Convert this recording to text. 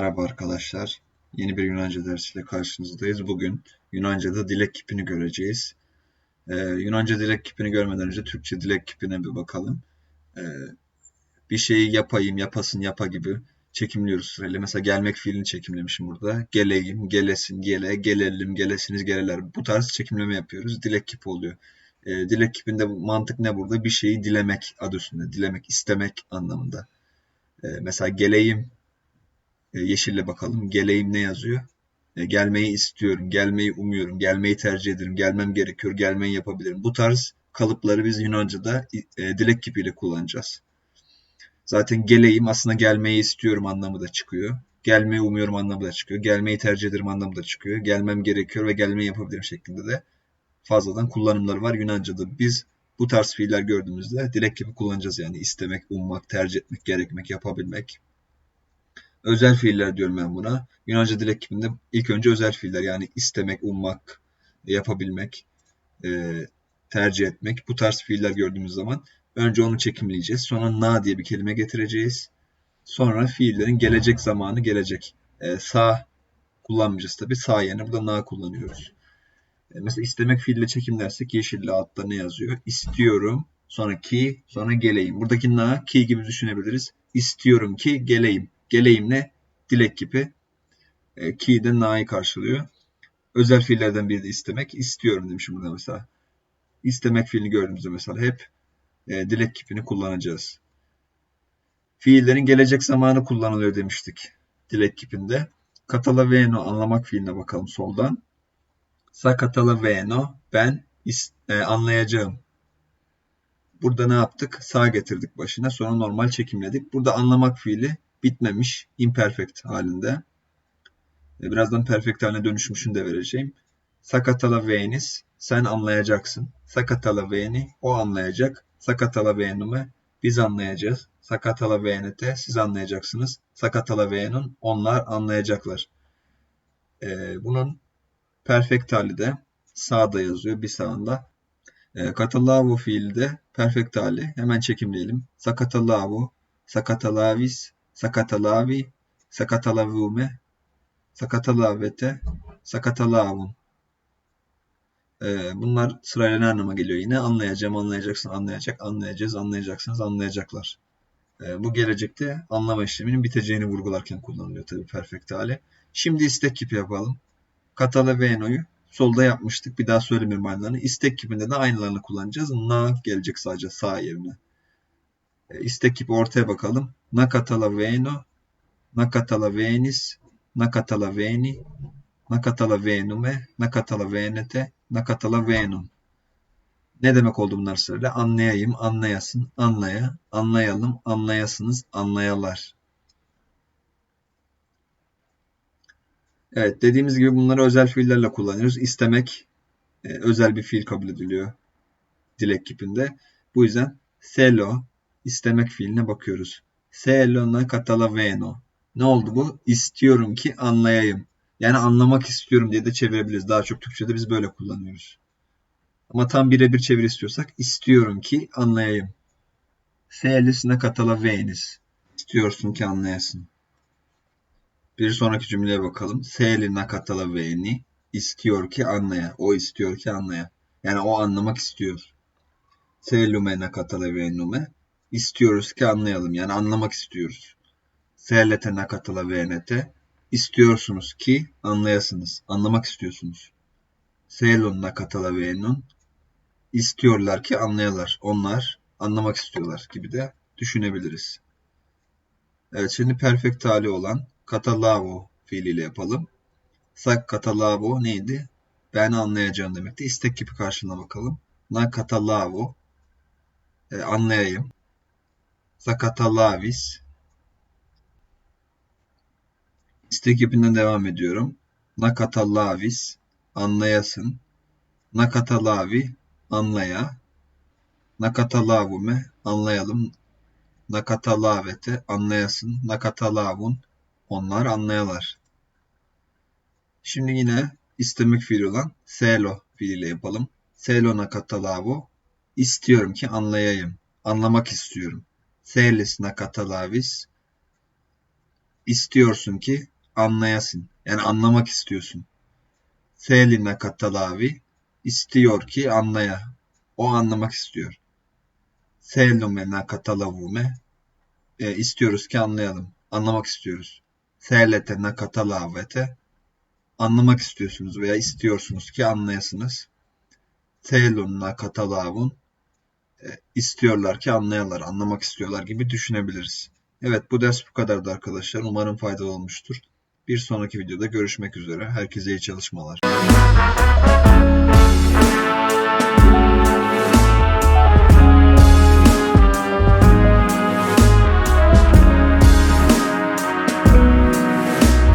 Merhaba arkadaşlar. Yeni bir Yunanca dersiyle karşınızdayız. Bugün Yunanca'da dilek kipini göreceğiz. Ee, Yunanca dilek kipini görmeden önce Türkçe dilek kipine bir bakalım. Ee, bir şeyi yapayım, yapasın, yapa gibi çekimliyoruz sırayla. Mesela gelmek fiilini çekimlemişim burada. Geleyim, gelesin, gele, gelelim, gelesiniz, geleler. Bu tarz çekimleme yapıyoruz. Dilek kipi oluyor. Ee, dilek kipinde mantık ne burada? Bir şeyi dilemek adı üstünde. Dilemek, istemek anlamında. Ee, mesela geleyim yeşille bakalım. Geleyim ne yazıyor? E, gelmeyi istiyorum, gelmeyi umuyorum, gelmeyi tercih ederim, gelmem gerekiyor, gelmeyi yapabilirim. Bu tarz kalıpları biz Yunanca'da e, dilek kipiyle kullanacağız. Zaten geleyim aslında gelmeyi istiyorum anlamı da çıkıyor. Gelmeyi umuyorum anlamı da çıkıyor. Gelmeyi tercih ederim anlamı da çıkıyor. Gelmem gerekiyor ve gelmeyi yapabilirim şeklinde de fazladan kullanımları var Yunanca'da. Biz bu tarz fiiller gördüğümüzde dilek gibi kullanacağız yani istemek, ummak, tercih etmek, gerekmek, yapabilmek. Özel fiiller diyorum ben buna. Yunanca dilek kipinde ilk önce özel fiiller yani istemek, ummak, yapabilmek, e, tercih etmek bu tarz fiiller gördüğümüz zaman önce onu çekimleyeceğiz. Sonra na diye bir kelime getireceğiz. Sonra fiillerin gelecek zamanı gelecek. E, sağ kullanmayacağız tabi. Sağ yerine burada na kullanıyoruz. E, mesela istemek fiille çekimlersek yeşille altta ne yazıyor? İstiyorum, sonra ki, sonra geleyim. Buradaki na ki gibi düşünebiliriz. İstiyorum ki geleyim geleyimle dilek gibi e, ki de na'yı karşılıyor. Özel fiillerden biri de istemek. İstiyorum demişim burada mesela. İstemek fiilini gördüğümüzde mesela hep e, dilek kipini kullanacağız. Fiillerin gelecek zamanı kullanılıyor demiştik dilek kipinde. Katalaveno anlamak fiiline bakalım soldan. Sa katalaveno ben e, anlayacağım. Burada ne yaptık? Sağ getirdik başına. Sonra normal çekimledik. Burada anlamak fiili bitmemiş imperfect halinde. E, birazdan perfect haline dönüşmüşünü de vereceğim. Sakatala venis sen anlayacaksın. Sakatala veni o anlayacak. Sakatala venume biz anlayacağız. Sakatala venete siz anlayacaksınız. Sakatala venun onlar anlayacaklar. Ee, bunun perfect hali de sağda yazıyor bir sağında. E, katalavu fiili de perfect hali. Hemen çekimleyelim. Sakatalavu, sakatalavis, sakatalavi, sakatalavume, sakatalavete, sakatalavun. Ee, bunlar sırayla ne anlama geliyor yine? Anlayacağım, anlayacaksın, anlayacak, anlayacağız, anlayacaksınız, anlayacaklar. Ee, bu gelecekte anlama işleminin biteceğini vurgularken kullanılıyor tabii perfect hali. Şimdi istek kipi yapalım. Katalaveno'yu solda yapmıştık. Bir daha söylemiyorum aynılarını. İstek kipinde de aynılarını kullanacağız. Na gelecek sadece sağ yerine. İstek kipi ortaya bakalım. Nakatala veno, nakatala venis, nakatala veni, nakatala venume, nakatala venete, nakatala venum. Ne demek oldu bunlar sırayla? Anlayayım, anlayasın, anlaya, anlayalım, anlayasınız, anlayalar. Evet dediğimiz gibi bunları özel fiillerle kullanıyoruz. İstemek e, özel bir fiil kabul ediliyor dilek kipinde. Bu yüzden selo, istemek fiiline bakıyoruz. Selona catalaveno. Ne oldu bu? İstiyorum ki anlayayım. Yani anlamak istiyorum diye de çevirebiliriz. Daha çok Türkçe'de biz böyle kullanıyoruz. Ama tam birebir çevir istiyorsak istiyorum ki anlayayım. Selisine katalavenis. İstiyorsun ki anlayasın. Bir sonraki cümleye bakalım. Selina katalaveni istiyor ki anlaya. O istiyor ki anlaya. Yani o anlamak istiyor. Selumena katalavenume istiyoruz ki anlayalım. Yani anlamak istiyoruz. Sehlete nakatala venete istiyorsunuz ki anlayasınız. Anlamak istiyorsunuz. Selon nakatala venun istiyorlar ki anlayalar. Onlar anlamak istiyorlar gibi de düşünebiliriz. Evet şimdi perfect hali olan katalavo fiiliyle yapalım. Sak katalavo neydi? Ben anlayacağım demekti. İstek gibi karşılığına bakalım. Na katalavo e, anlayayım. Zakatalavis. İstek ipinden devam ediyorum. Nakatalavis. Anlayasın. Nakatalavi. Anlaya. Nakatalavume. Anlayalım. Nakatalavete. Anlayasın. Nakatalavun. Onlar anlayalar. Şimdi yine istemek fiili olan selo fiiliyle yapalım. Selo nakatalavu. İstiyorum ki anlayayım. Anlamak istiyorum. Celis nakatalavis. istiyorsun ki anlayasın. Yani anlamak istiyorsun. Θέλει να καταλάβει istiyor ki anlaya. O anlamak istiyor. Θέλουμε να καταλάβουμε e, istiyoruz ki anlayalım. Anlamak istiyoruz. Θέλετε να καταλάβετε anlamak istiyorsunuz veya istiyorsunuz ki anlayasınız. Θέλουν να καταλάβουν e, istiyorlar ki anlayalar, anlamak istiyorlar gibi düşünebiliriz. Evet bu ders bu kadardı arkadaşlar. Umarım faydalı olmuştur. Bir sonraki videoda görüşmek üzere. Herkese iyi çalışmalar.